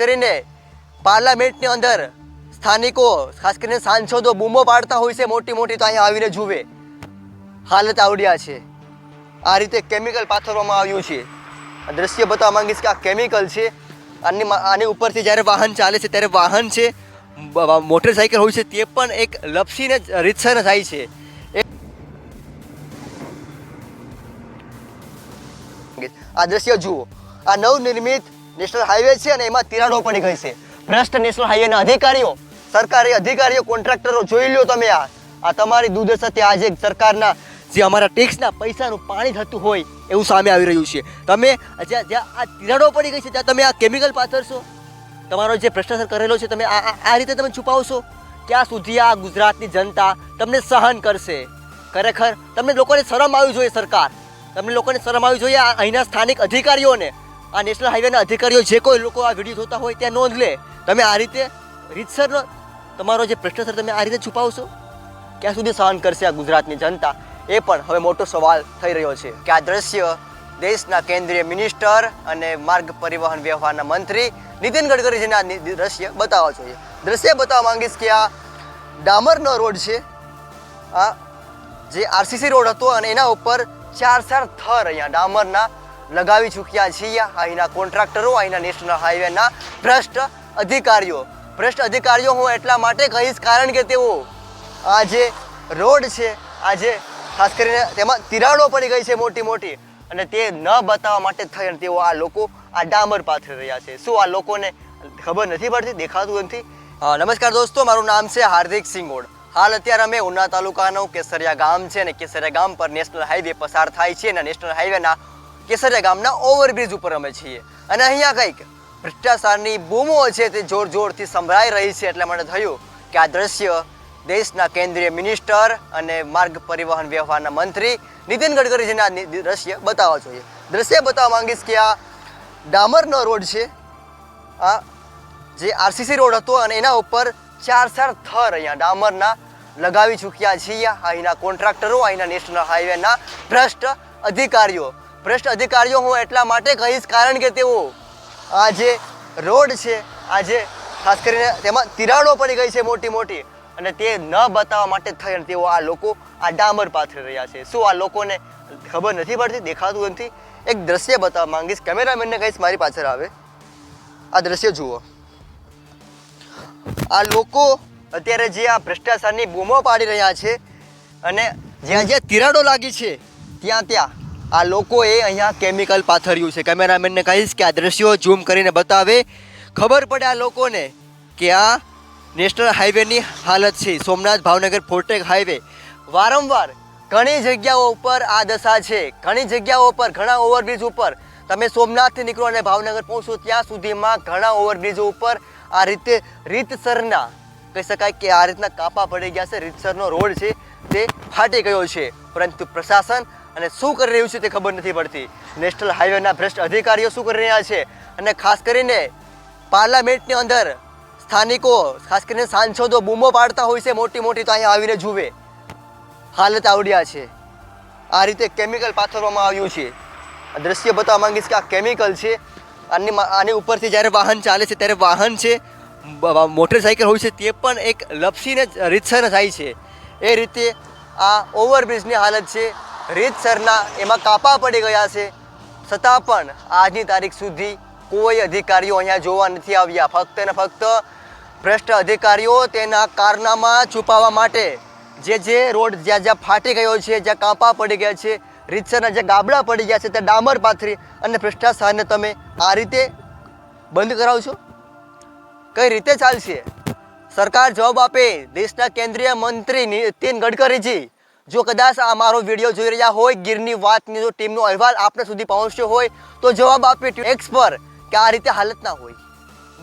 કરીને પાર્લામેન્ટની અંદર સ્થાનિકો, ખાસ કરીને સાંસદો બૂમો પાડતા હોય છે, મોટી મોટી તો અહીંયા આવીને જુએ. હાલત આવડ્યા છે. આ રીતે કેમિકલ પાથરવામાં આવ્યું છે. દ્રશ્ય બતાવવા માંગીશ કે આ કેમિકલ છે. આની આની ઉપરથી જ્યારે વાહન ચાલે છે, ત્યારે વાહન છે મોટરસાઇકલ હોય છે, તે પણ એક લપસીને રીતસર થાય છે. આ દ્રશ્ય જુઓ. આ નવનિર્મિત નેશનલ હાઈવે છે અને એમાં તિરાડો પડી ગઈ છે. ભ્રષ્ટ નેશનલ હાઈવેના અધિકારીઓ, સરકારી અધિકારીઓ, કોન્ટ્રાક્ટરો જોઈ લો તમે આ. આ તમારી દુર્દશા તે આજે સરકારના જે અમારા ટેક્સના પૈસાનું પાણી થતું હોય એવું સામે આવી રહ્યું છે. તમે જ્યાં જ્યાં આ તિરાડો પડી ગઈ છે, ત્યાં તમે આ કેમિકલ પાથરશો? તમારો જે ભ્રષ્ટાચાર કરેલો છે, તમે આ આ- રીતે તમે છુપાવશો? ક્યાં સુધી આ ગુજરાતની જનતા તમને સહન કરશે? ખરેખર, તમને લોકોને શરમ આવી જોઈએ સરકાર. તમને લોકોને શરમ આવી જોઈએ અહીંના સ્થાનિક અધિકારીઓને. આ નેશનલ હાઈવેના અધિકારીઓ જે કોઈ લોકો આ વીડિયો જોતા હોય ત્યાં નોંધ લે. તમે આ રીતે રીતસરનો તમારો જે ભ્રષ્ટાચાર તમે આ રીતે છુપાવશો? ક્યાં સુધી સહન કરશે આ ગુજરાતની જનતા? એ પણ હવે મોટો સવાલ થઈ રહ્યો છે. કે આ દ્રશ્ય દેશના કેન્દ્રીય મિનિસ્ટર અને માર્ગ પરિવહન વ્યવહારના મંત્રી નીતિન ગડકરીજીને આ દ્રશ્ય બતાવવા જોઈએ. દ્રશ્ય બતાવવા માંગીશ કે આ ડામરનો રોડ છે, આ જે આરસીસી રોડ હતો અને એના ઉપર ચાર ચાર થર અહીંયા ડામરના લગાવી ચૂક્યા છીએ. અહીંના કોન્ટ્રાક્ટરો, અહીંના નેશનલ હાઈવેના ભ્રષ્ટ અધિકારીઓ. ભ્રષ્ટ અધિકારીઓ હું એટલા માટે કહીશ કારણ કે તેઓ આ જે રોડ છે, આ જે ખાસ કરીને તેમાં તિરાડો પડી ગઈ છે મોટી મોટી, અને તે ન બતાવવા માટે થઈને તેઓ આ લોકો આ ડામર પાથરી રહ્યા છે. શું આ લોકોને ખબર નથી પડતી? દેખાતું નથી? નમસ્કાર દોસ્તો, મારું નામ છે હાર્દિક સિંગોડ. હાલ અત્યારે અમે ઉના તાલુકાનું કેસરિયા ગામ છે અને કેસરિયા ગામ પર નેશનલ હાઈવે પસાર થાય છે અને નેશનલ હાઈવેના કેસરિયા ગામના ઓવરબ્રિજ ઉપર અમે છીએ. અને અહીંયા કંઈક ભ્રષ્ટાચારની બૂમો છે તે જોર જોરથી સંભળાઈ રહી છે એટલે મને થયું કે આ દ્રશ્ય દેશના કેન્દ્રીય મિનિસ્ટર અને માર્ગ પરિવહન વ્યવહારના મંત્રી નીતિન ગડકરીજીને આ દ્રશ્ય બતાવવા જોઈએ. દ્રશ્ય બતાવવા માંગીશ કે આ ડામરનો રોડ છે. આ જે આરસીસી રોડ હતો અને એના ઉપર ચાર ચાર થર અહીંયા ડામરના લગાવી ચૂક્યા છીએ. અહીંના કોન્ટ્રાક્ટરો, અહીંના નેશનલ હાઈવેના ભ્રષ્ટ અધિકારીઓ. ભ્રષ્ટ અધિકારીઓ હું એટલા માટે કહીશ કારણ કે તેઓ આ જે રોડ છે, આ જે ખાસ કરીને તેમાં તિરાડો પડી ગઈ છે મોટી મોટી, અને તે ન બતાવવા માટે થઈ અને તેઓ આ લોકો આ ડામર પાથરી રહ્યા છે. શું આ લોકોને ખબર નથી પડતી? દેખાતું નથી. એક દ્રશ્ય બતાવવા માંગીશ. કેમેરામેનને કહીશ મારી પાછળ આવે. આ દ્રશ્ય જુઓ. આ લોકો અત્યારે જે આ ભ્રષ્ટાચારની બૂમો પાડી રહ્યા છે અને જ્યાં જ્યાં તિરાડો લાગી છે, ત્યાં ત્યાં આ લોકોએ અહીંયા કેમિકલ પાથર્યું છે. કેમેરામેનને કહીશ કે આ દ્રશ્યો ઝૂમ કરીને બતાવે. ખબર પડે આ લોકોને કે આ નેશનલ હાઈવેની હાલત છે. સોમનાથ ભાવનગર ફોર્ટેક હાઈવે. વારંવાર ઘણી જગ્યાઓ ઉપર આ દશા છે. ઘણી જગ્યાઓ ઉપર, ઘણા ઓવરબ્રિજ ઉપર. તમે સોમનાથથી નીકળો અને ભાવનગર પહોંચો ત્યાં સુધીમાં ઘણા ઓવરબ્રિજો ઉપર આ રીતે રીતસરના કહી શકાય કે આ રીતના કાપા પડી ગયા છે. રીતસરનો રોડ છે તે ફાટી ગયો છે. પરંતુ પ્રશાસન અને શું કરી રહ્યું છે તે ખબર નથી પડતી. નેશનલ હાઈવેના ભ્રષ્ટ અધિકારીઓ શું કરી રહ્યા છે? અને ખાસ કરીને પાર્લામેન્ટની અંદર સ્થાનિકો, ખાસ કરીને સાંસદો બૂમો પાડતા હોય છે, મોટી મોટી તો અહીંયા આવીને જુએ. હાલત આવડ્યા છે. આ રીતે કેમિકલ પાથરવામાં આવ્યું છે. દ્રશ્ય બતાવવા માંગીશ કે આ કેમિકલ છે. આની આની ઉપરથી જ્યારે વાહન ચાલે છે, ત્યારે વાહન છે મોટરસાઇકલ હોય છે, તે પણ એક લપસીને રીતસર થાય છે. એ રીતે આ ઓવરબ્રિજની હાલત છે. રીતસરના એમાં કાપા પડી ગયા છે. છતાં પણ આજની તારીખ સુધી કોઈ અધિકારીઓ અહીંયા જોવા નથી આવ્યા. ફક્ત ને ફક્ત ભ્રષ્ટ અધિકારીઓ તેના કારનામાં છુપાવવા માટે જે જે રોડ જ્યાં જ્યાં ફાટી ગયો છે, જ્યાં કાંપા પડી ગયા છે, રીતસરના જે ગાબડા પડી ગયા છે ત્યાં ડામર પાથરી અને ભ્રષ્ટાચારને તમે આ રીતે બંધ કરાવશો? કઈ રીતે ચાલશે? સરકાર જવાબ આપે દેશના કેન્દ્રીય મંત્રી નીતિન ગડકરીજી. જો કદાચ આ મારો વીડિયો જોઈ રહ્યા હોય, ગીરની વાતની જો ટીમનો અહેવાલ આપને સુધી પહોંચ્યો હોય, તો જવાબ આપે એક્સ પર કે આ રીતે હાલત ના હોય.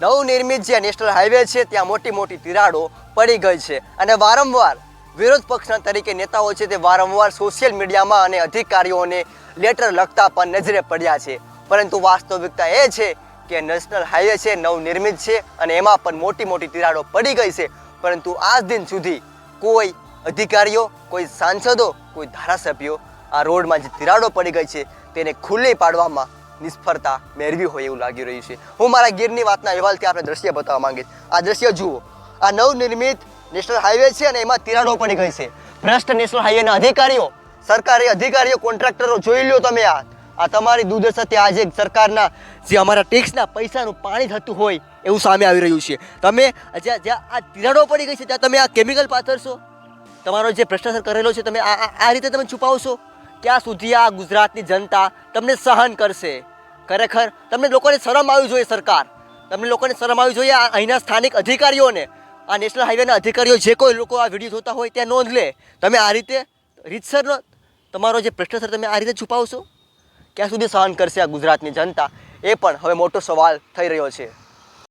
નવનિર્મિત જે નેશનલ હાઈવે છે, ત્યાં મોટી મોટી તિરાડો પડી ગઈ છે. અને વારંવાર વિરોધ પક્ષના તરીકે નેતાઓ છે તે વારંવાર સોશિયલ મીડિયામાં અને અધિકારીઓને લેટર લખતા પણ નજરે પડ્યા છે. પરંતુ વાસ્તવિકતા એ છે કે નેશનલ હાઈવે છે, નવનિર્મિત છે અને એમાં પણ મોટી મોટી તિરાડો પડી ગઈ છે. પરંતુ આજ દિન સુધી કોઈ અધિકારીઓ, કોઈ સાંસદો, કોઈ ધારાસભ્યો આ રોડમાં જે તિરાડો પડી ગઈ છે તેને ખુલ્લી પાડવામાં નિષ્ફળતા મેળવી હોય એવું લાગી રહ્યું છે. હું મારા ગીરની વાતના અહેવાલથી આપણે દ્રશ્ય બતાવવા માંગીશ. આ દ્રશ્ય જુઓ. આ નવનિર્મિત નેશનલ હાઈવે છે અને એમાં તિરાડો પડી ગઈ છે. ભ્રષ્ટ નેશનલ હાઈવેના અધિકારીઓ, સરકારી અધિકારીઓ, કોન્ટ્રાક્ટરો જોઈ લો તમે આ. આ તમારી દુર્દશા આજે સરકારના જે અમારા ટેક્સના પૈસાનું પાણી થતું હોય એવું સામે આવી રહ્યું છે. તમે જ્યાં જ્યાં આ તિરાડો પડી ગઈ છે, ત્યાં તમે આ કેમિકલ પાથરશો? તમારો જે ભ્રષ્ટાચાર કરેલો છે, તમે આ આ- રીતે તમે છુપાવશો? ક્યાં સુધી આ ગુજરાતની જનતા તમને સહન કરશે? ખરેખર, તમને લોકોને શરમ આવી જોઈએ સરકાર. તમને લોકોને શરમ આવી જોઈએ અહીંના સ્થાનિક અધિકારીઓને. આ નેશનલ હાઈવેના અધિકારીઓ જે કોઈ લોકો આ વીડિયો જોતા હોય ત્યાં નોંધ લે. તમે આ રીતે રીતસરનો તમારો જે ભ્રષ્ટાચાર તમે આ રીતે છુપાવશો? ક્યાં સુધી સહન કરશે આ ગુજરાતની જનતા? એ પણ હવે મોટો સવાલ થઈ રહ્યો છે.